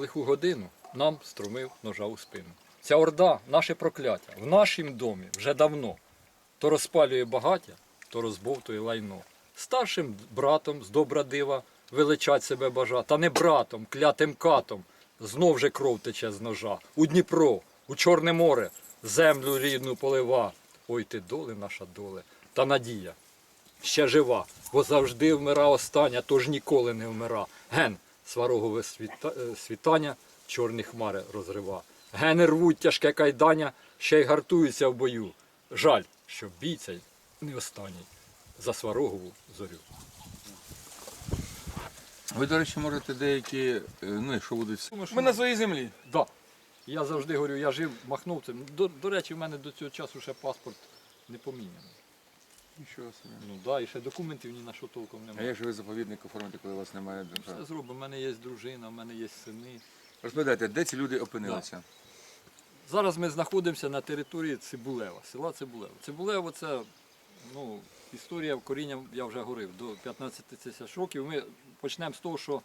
лиху годину нам струмив ножа у спину. Ця орда наше прокляття. В нашім домі вже давно то розпалює багаття, то розбовтує лайно. Старшим братом з добра дива величать себе бажа, та не братом, клятим катом. Знов же кров тече з ножа. У Дніпро, у Чорне море, землю рідну полива. Ой ти доле наша доле, та надія. Ще жива, бо завжди вмира остання, тож ніколи не вмира. Ген, сварогове світання, чорні хмари розрива. Гени рвуть тяжке кайдання, ще й гартуються в бою. Жаль, що бій цей не останній за сварогову зорю. Ви, до речі, можете деякі, е, ну, якщо будуть. Ми на своїй землі. Да. Я завжди говорю, я жив махновцем. До, до речі, в мене до цього часу ще паспорт не поміняний. Нічого собі. Ну да, і ще документів ні на що толком А немає. як же ви заповідник оформити, коли у вас немає Все держави? зробимо. У мене є дружина, в мене є сини. Розповідайте, де ці люди опинилися? Зараз ми знаходимося на території Цибулева, села Цибулево. Цибулево це ну, історія коріння, я вже говорив, до 15 тисяч років. Ми почнемо з того, що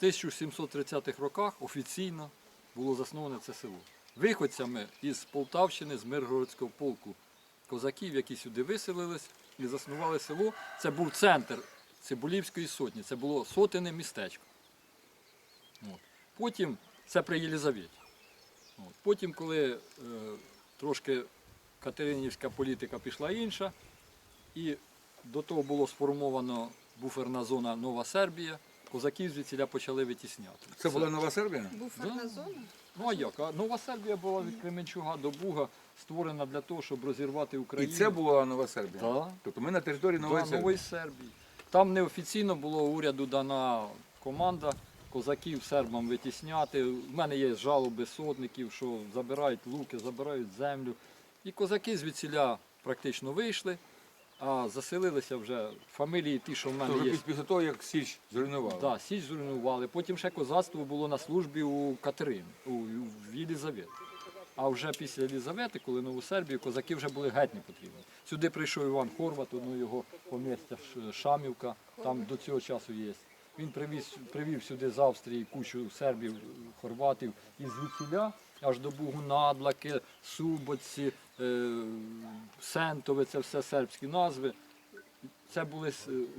в 1730-х роках офіційно було засноване це село. Виходцями із Полтавщини, з Миргородського полку козаків, які сюди виселились і заснували село. Це був центр Цибулівської сотні, це було сотене містечко. От. Потім це при Єлизаветі. От. Потім, коли е, трошки катеринівська політика пішла інша, і до того було сформовано буферна зона Нова Сербія, козаків звідсіля почали витісняти. Це була Нова Сербія? Буферна зона? Ну а як? А Нова Сербія була від Кременчуга до Буга створена для того, щоб розірвати Україну. І це була Нова Сербія? Да. Тобто ми на території Нової Да, Сербії? Нової Сербії. Там неофіційно було уряду дана команда козаків сербам витісняти. У мене є жалоби сотників, що забирають луки, забирають землю. І козаки звідсіля практично вийшли, а заселилися вже фамілії ті, що в мене Тобто є. після того, як Січ зруйнували? Да, Січ зруйнували. Потім ще козацтво було на службі у Катерині, у, в Єлізаветі. А вже після Єлізавети, коли Нову Сербію, козаки вже були геть не потрібні. Сюди прийшов Іван Хорват, ну його помістя Шамівка, там до цього часу є. Він привіз, привів сюди з Австрії кучу сербів, хорватів із звідсіля аж до Бугу Надлаки, Суботці, е, Сентове, це все сербські назви. Це були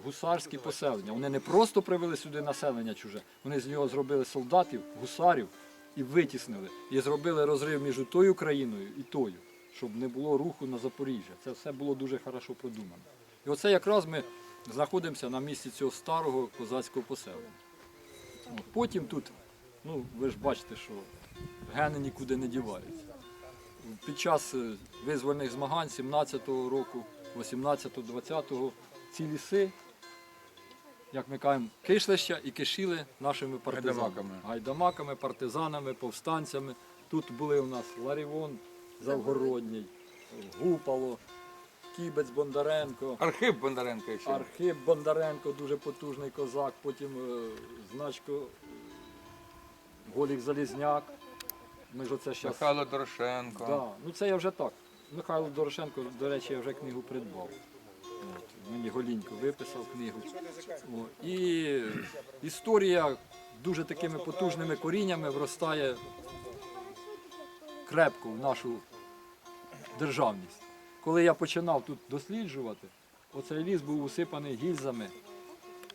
гусарські поселення. Вони не просто привели сюди населення чуже, вони з нього зробили солдатів, гусарів і витіснили. І зробили розрив між тою країною і тою, щоб не було руху на Запоріжжя. Це все було дуже хорошо продумано. І оце якраз ми знаходимося на місці цього старого козацького поселення. От. Потім тут, ну ви ж бачите, що гени нікуди не діваються. Під час е, визвольних змагань 17-го року, 18-го, 20-го ці ліси, як ми кажемо, кишлища і кишіли нашими партизанами. Гайдамаками. Гайдамаками, партизанами, повстанцями. Тут були у нас Ларівон Завгородній, Гупало, Кібець Бондаренко. Архип Бондаренко ще. Архип Бондаренко, дуже потужний козак, потім е, значко Голік Залізняк. Ми ж оце щас... Михайло Дорошенко. Да. Ну це я вже так. Михайло Дорошенко, до речі, я вже книгу придбав. От. Мені Голінько виписав книгу. О. І історія дуже такими потужними коріннями вростає крепко в нашу державність. Коли я починав тут досліджувати, оцей ліс був усипаний гільзами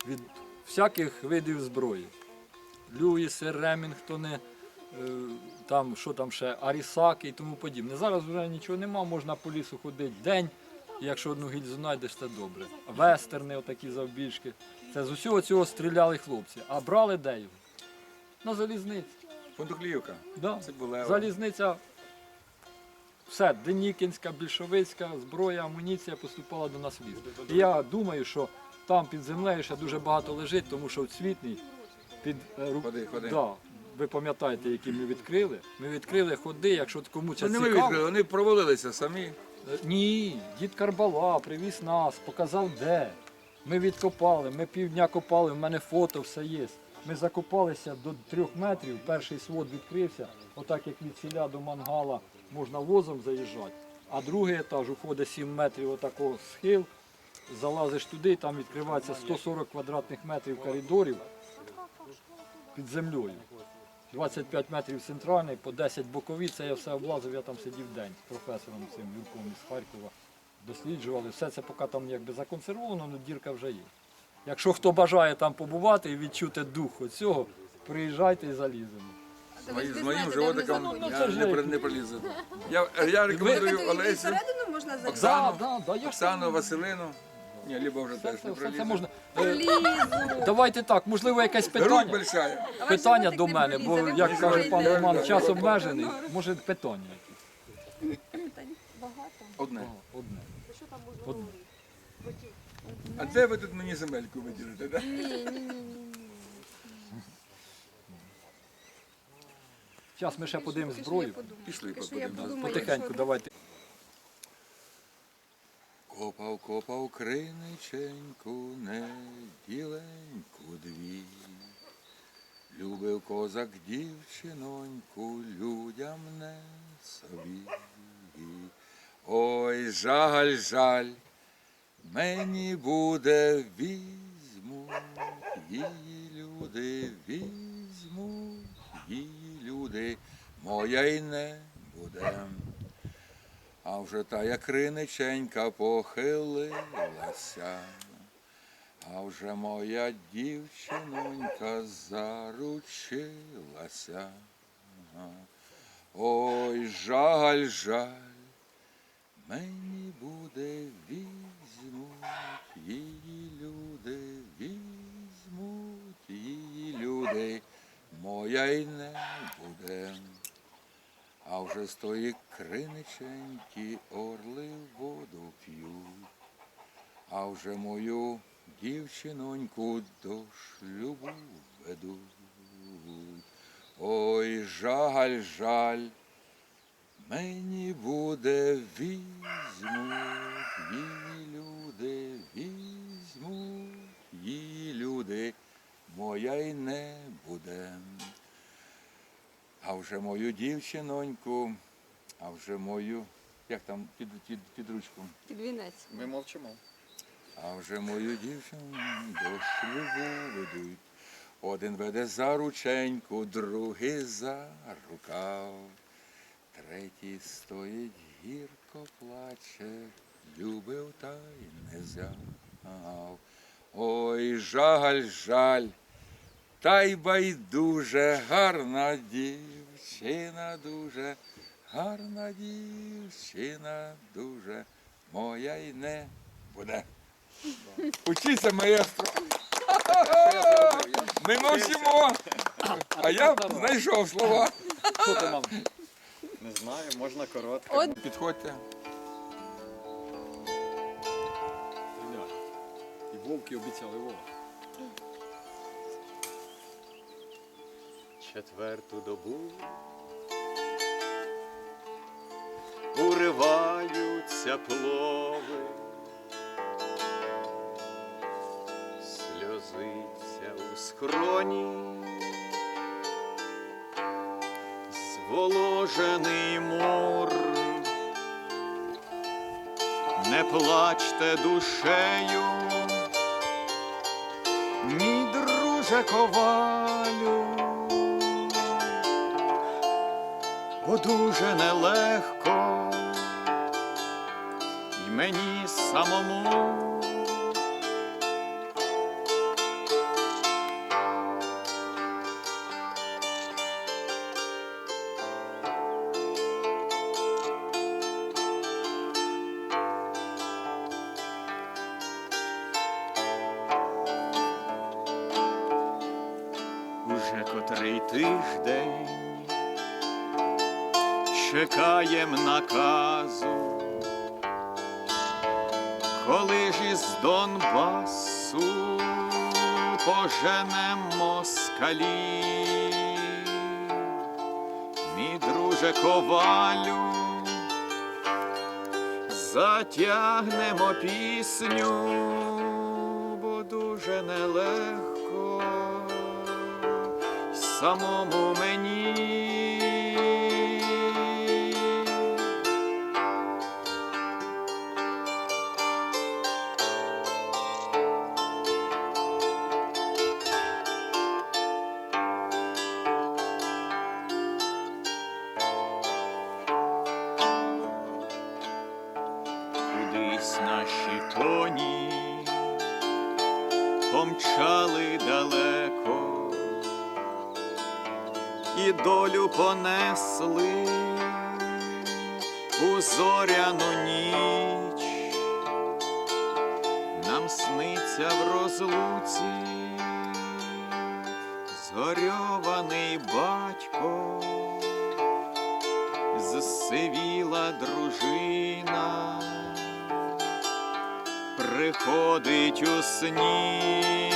від всяких видів зброї. Люїси, Ремінгтони, е, там що там ще, Арісаки і тому подібне. Зараз вже нічого нема, можна по лісу ходити день, і якщо одну гільзу знайдеш, це добре. Вестерни, отакі завбільшки. Це з усього цього стріляли хлопці. А брали де його? На залізниці. Фондукліївка. Да. Залізниця. Все, Денікінська, більшовицька зброя, амуніція поступала до нас в. І я думаю, що там під землею ще дуже багато лежить, тому що в цвітній під е, Ходи, ходи. Да, ви пам'ятаєте, які ми відкрили. Ми відкрили ходи, якщо кому це Вони ми відкрили, вони провалилися самі. Ні, дід Карбала привіз нас, показав де. Ми відкопали, ми півдня копали, в мене фото, все є. Ми закопалися до трьох метрів, перший свод відкрився, отак як від селя до мангала можна возом заїжджати. А другий етаж уходить 7 метрів отакого схил, залазиш туди, там відкривається 140 квадратних метрів коридорів під землею. 25 метрів центральний, по 10 бокові, це я все облазив, я там сидів день з професором цим Юрком із Харкова. Досліджували. Все це поки там якби законсервовано, але дірка вже є. Якщо хто бажає там побувати і відчути дух оцього, приїжджайте і заліземо. Мої- З моїм животиком Ну, я не, при- не пролізу. Я, я рекомендую Олесю, всередину можна зайти? Оксану, Да, да, да, я ж Оксану. Василину. Ні, Ліба вже Все теж не все це пролізе. можна. Давайте так, можливо, якесь питання. большая. Питання до мене, бо як каже пан. Роман, час обмежений. Може питання якісь? Питань Багато. Одне. Одне. Одне. А де ви тут мені земельку виділите? Да? Ні, ні, ні. Зараз ми ще подивимо Поки що зброю. Пішли, подивимось. Потихеньку, давайте. Копав, криниченьку, неділеньку дві. Любив козак дівчиноньку, людям не собі. Ой, жаль, жаль, мені буде візьмуть, її люди візьмуть, її люди, моя й не буде. А вже тая криниченька похилилася, а вже моя дівчинонька заручилася. Ой, жаль, жаль, мені буде візьмуть, її люди візьмуть, її люди, моя й не буде. А вже з тої криниченьки орли воду п'ють, а вже мою дівчиноньку до шлюбу ведуть. Ой, жаль, жаль, мені буде візьмуть, її люди візьмуть, її люди, моя й не буде. А вже мою дівчиноньку, а вже мою, як там під, під, під ручку, Під вінець. Ми мовчимо. а вже мою дівчину до шлюбу ведуть. Один веде за рученьку, другий за рукав, третій стоїть гірко плаче, любив та й не взяв. Ой, жаль, жаль, та й байдуже гарна дівчина дуже, гарна дівчина дуже, моя й не буде. Учися, маестро. Ми мовчимо. А я знайшов слова. Не знаю, можна коротко. От Підходьте. І вовки обіцяли Вова. Четверту добу уриваються плови, сльозиться у скроні, зволожений мур. Не плачте душею, мій друже ковалю, бо дуже нелегко й мені самому. Чекаєм наказу, коли ж із Донбасу поженем москалі, мій друже ковалю, затягнемо пісню, бо дуже нелегко самому мені. Понесли у зоряну ніч. Нам сниться в розлуці згорьований батько, зсивіла дружина, приходить у сні,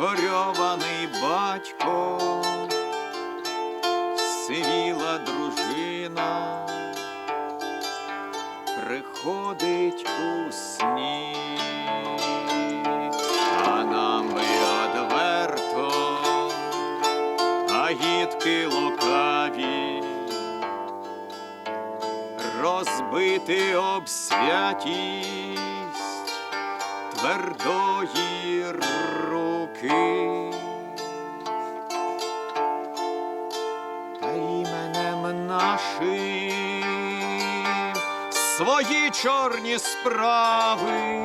згорьований батько, сивіла дружина приходить у сні, а нам одверто, агітки лукаві, розбити об святість твердої руки. Та іменем нашим свої чорні справи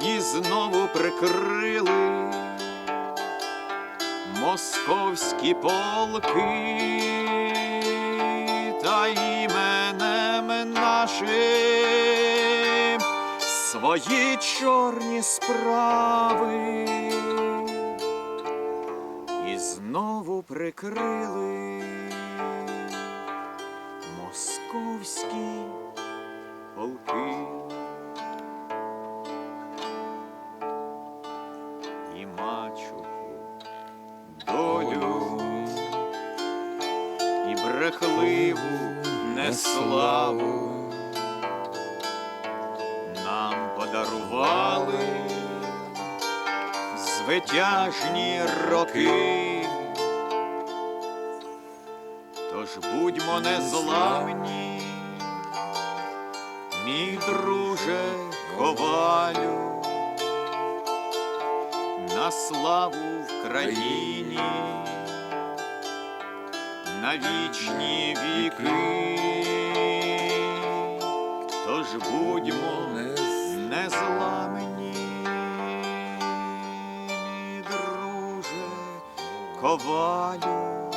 і знову прикрили московські полки свої чорні справи і знову прикрили московські полки. І мачуху долю, і брехливу неславу звитяжні роки. Тож будьмо незламні, мій друже ковалю, на славу в країні, на вічні віки. Тож будьмо незламні, ковалю.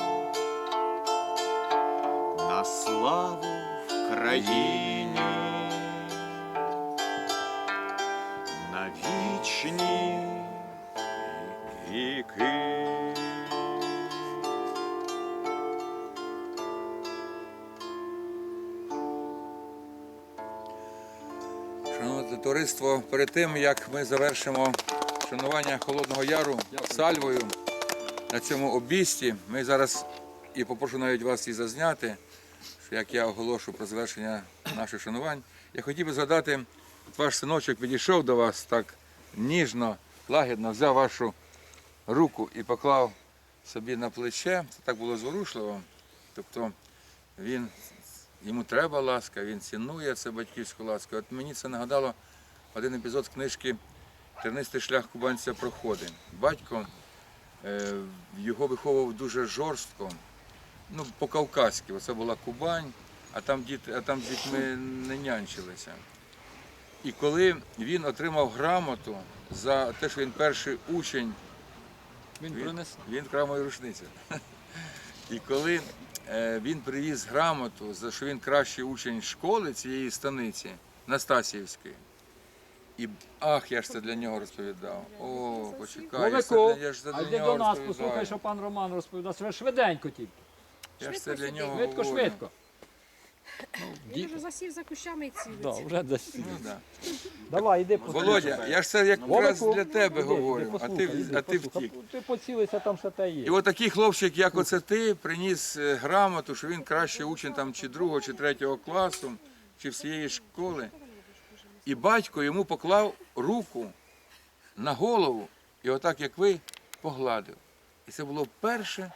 На славу в країні, на вічні віки. Шановне товариство, перед тим як ми завершимо шанування Холодного Яру сальвою на цьому обісті, ми зараз і попрошу навіть вас і зазняти, що як я оголошу про завершення наших шанувань, я хотів би згадати, ваш синочок підійшов до вас так ніжно, лагідно, взяв вашу руку і поклав собі на плече. Це так було зворушливо. Тобто він йому треба ласка, він цінує це батьківську ласку. От мені це нагадало один епізод книжки Тернистий шлях кубанця проходить. Батько його виховував дуже жорстко, ну, по-кавказьки. Оце була Кубань, а там, діти, а там з дітьми не нянчилися. І коли він отримав грамоту за те, що він перший учень Він він, він вкрав мою рушницю. І коли е, він привіз грамоту, за що він кращий учень школи цієї станиці, Настасіївської. І ах, я ж це для нього розповідав. О, почекай, я ж це для, я ж це а для йди нього до нас, послухай, що пан Роман розповідав. Швид- Швиденько тільки. Я ж це для нього Швидко, говорю. швидко. Він вже засів за кущами і цілиться. Да, вже десь. Ну, да. Давай, іди послухай. Володя, я ж це якраз Вовику, для тебе іди, іди, говорю, а ти, іди, а ти послухай. втік. Ти поцілися, там ще те є. І от такий хлопчик, як оце ти, приніс е, грамоту, що він кращий учень там чи другого, чи третього класу, чи всієї школи. І батько йому поклав руку на голову, і отак, як ви, погладив. І це було перше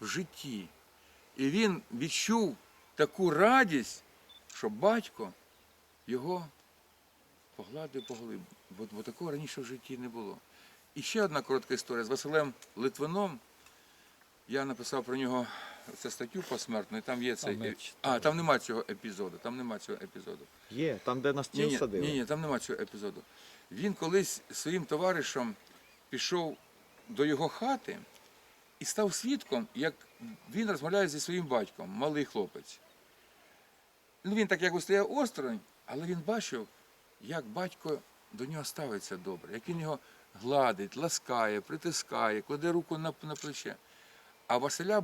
в житті. І він відчув таку радість, що батько його погладив по голові. Бо, бо такого раніше в житті не було. І ще одна коротка історія з Василем Литвином. Я написав про нього це статтю посмертну, і там є цей. е- А, там нема цього епізоду. Там нема цього епізоду. Є, там, де на стіл ні, садили. ні, ні, там нема цього епізоду. Він колись своїм товаришем пішов до його хати і став свідком, як він розмовляє зі своїм батьком, малий хлопець. Ну, він так якось стояв осторонь, але він бачив, як батько до нього ставиться добре, як він його гладить, ласкає, притискає, кладе руку на, на плече. А Василя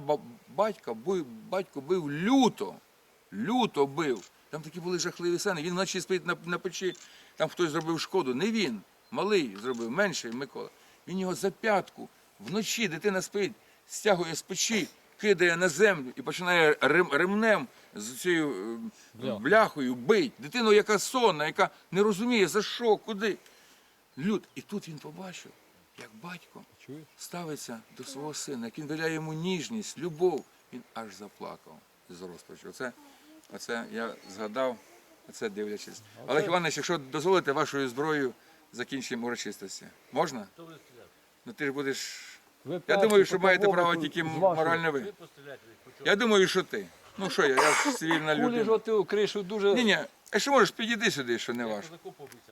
батька бив, батько бив люто, люто бив. Там такі були жахливі сцени. Він вночі спить на, на печі, там хтось зробив шкоду. Не він, малий зробив, менший Микола. Він його за п'ятку вночі дитина спить, стягує з печі, кидає на землю і починає рем, ремнем з цією е, Бляхою. бляхою бить. Дитину, яка сонна, яка не розуміє, за що, куди. Люд. І тут він побачив, як батько ставиться до свого сина, як він виляє йому ніжність, любов, він аж заплакав з розпачу. Оце, оце я згадав, оце дивлячись. Олег Іванович, якщо дозволите вашою зброєю закінчимо урочистості. Можна? Ну ти ж будеш. Ви Я думаю, що маєте право тільки морально ви. Я думаю, що ти. Ну що я, я ж цивільна Кулі ж людина. оту кришу дуже Ні, ні, а що можеш підійди сюди, що не ваш.